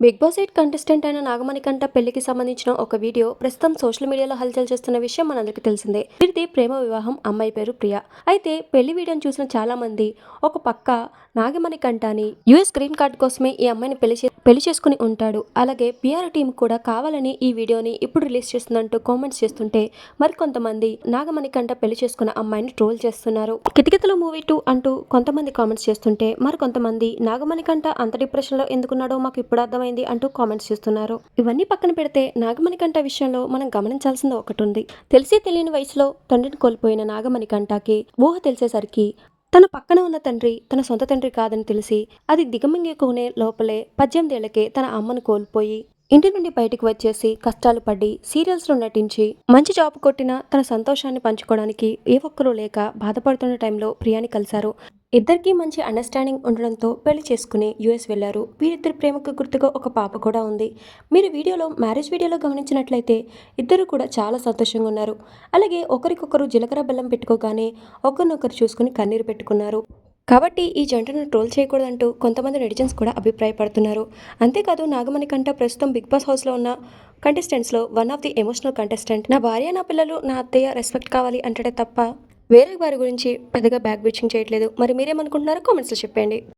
Big boss eight contestant అయిన నాగమణి కంట పెళ్ళికి సంబంధించిన ఒక వీడియో ప్రస్తుతం సోషల్ మీడియాలో హల్చల్ చేస్తున్న విషయం మనందరికీ తెలిసిందే. వీరిది ప్రేమ వివాహం అమ్మాయి పేరు ప్రియ. అయితే పెళ్ళి వీడియోని చూసిన చాలా మంది ఒక పక్క నాగమణి అని యుఎస్ గ్రీన్ కార్డ్ కోసమే ఈ అమ్మాయిని పెళ్ళి పెళ్ళి చేసుకుని ఉంటాడు. అలాగే పిఆర్ టీం కూడా కావాలని ఈ వీడియోని ఇప్పుడు రిలీజ్ చేస్తుందంటూ కామెంట్స్ చేస్తుంటే మరికొంతమంది నాగమణి కంట పెళ్ళి చేసుకున్న అమ్మాయిని ట్రోల్ చేస్తున్నారు. కితకితలు మూవీ టూ అంటూ కొంతమంది కామెంట్స్ చేస్తుంటే మరికొంతమంది నాగమణి కంట అంత డిప్రెషన్లో ఎందుకున్నాడో మాకు ఇప్పుడు అర్థమైంది అంటూ కామెంట్స్ చేస్తున్నారు. ఇవన్నీ పక్కన పెడితే నాగమణి కంట విషయంలో మనం గమనించాల్సింది ఒకటి ఉంది తెలిసి తెలియని వయసులో తండ్రిని కోల్పోయిన నాగమణికంఠకి ఊహ తెలిసేసరికి తన పక్కన ఉన్న తండ్రి తన సొంత తండ్రి కాదని తెలిసి అది దిగమింగేకునే లోపలే పద్దెనిమిదేళ్ళకే తన అమ్మను కోల్పోయి ఇంటి నుండి బయటకు వచ్చేసి కష్టాలు పడి సీరియల్స్లో నటించి మంచి జాబ్ కొట్టిన తన సంతోషాన్ని పంచుకోవడానికి ఏ ఒక్కరూ లేక బాధపడుతున్న టైంలో ప్రియాని కలిశారు. ఇద్దరికీ మంచి అండర్స్టాండింగ్ ఉండడంతో పెళ్ళి చేసుకుని యుఎస్ వెళ్ళారు వీరిద్దరి ప్రేమకు గుర్తుగా ఒక పాప కూడా ఉంది. మీరు వీడియోలో మ్యారేజ్ వీడియోలో గమనించినట్లయితే ఇద్దరు కూడా చాలా సంతోషంగా ఉన్నారు. అలాగే ఒకరికొకరు జీలకర్ర బెల్లం పెట్టుకోగానే ఒకరినొకరు చూసుకుని కన్నీరు పెట్టుకున్నారు. కాబట్టి ఈ జంటను ట్రోల్ చేయకూడదంటూ కొంతమంది నెటిజన్స్ కూడా అభిప్రాయపడుతున్నారు. అంతేకాదు నాగమణి కంట ప్రస్తుతం బిగ్ బాస్ హౌస్లో ఉన్న కంటెస్టెంట్స్లో one of the emotional contestant నా భార్య నా పిల్లలు నా అత్తయ్య రెస్పెక్ట్ కావాలి అంటడే తప్ప వేరే వారి గురించి పెద్దగా బ్యాక్ బిచింగ్ చేయట్లేదు. మరి మీరేమనుకుంటున్నారో కామెంట్స్లో చెప్పండి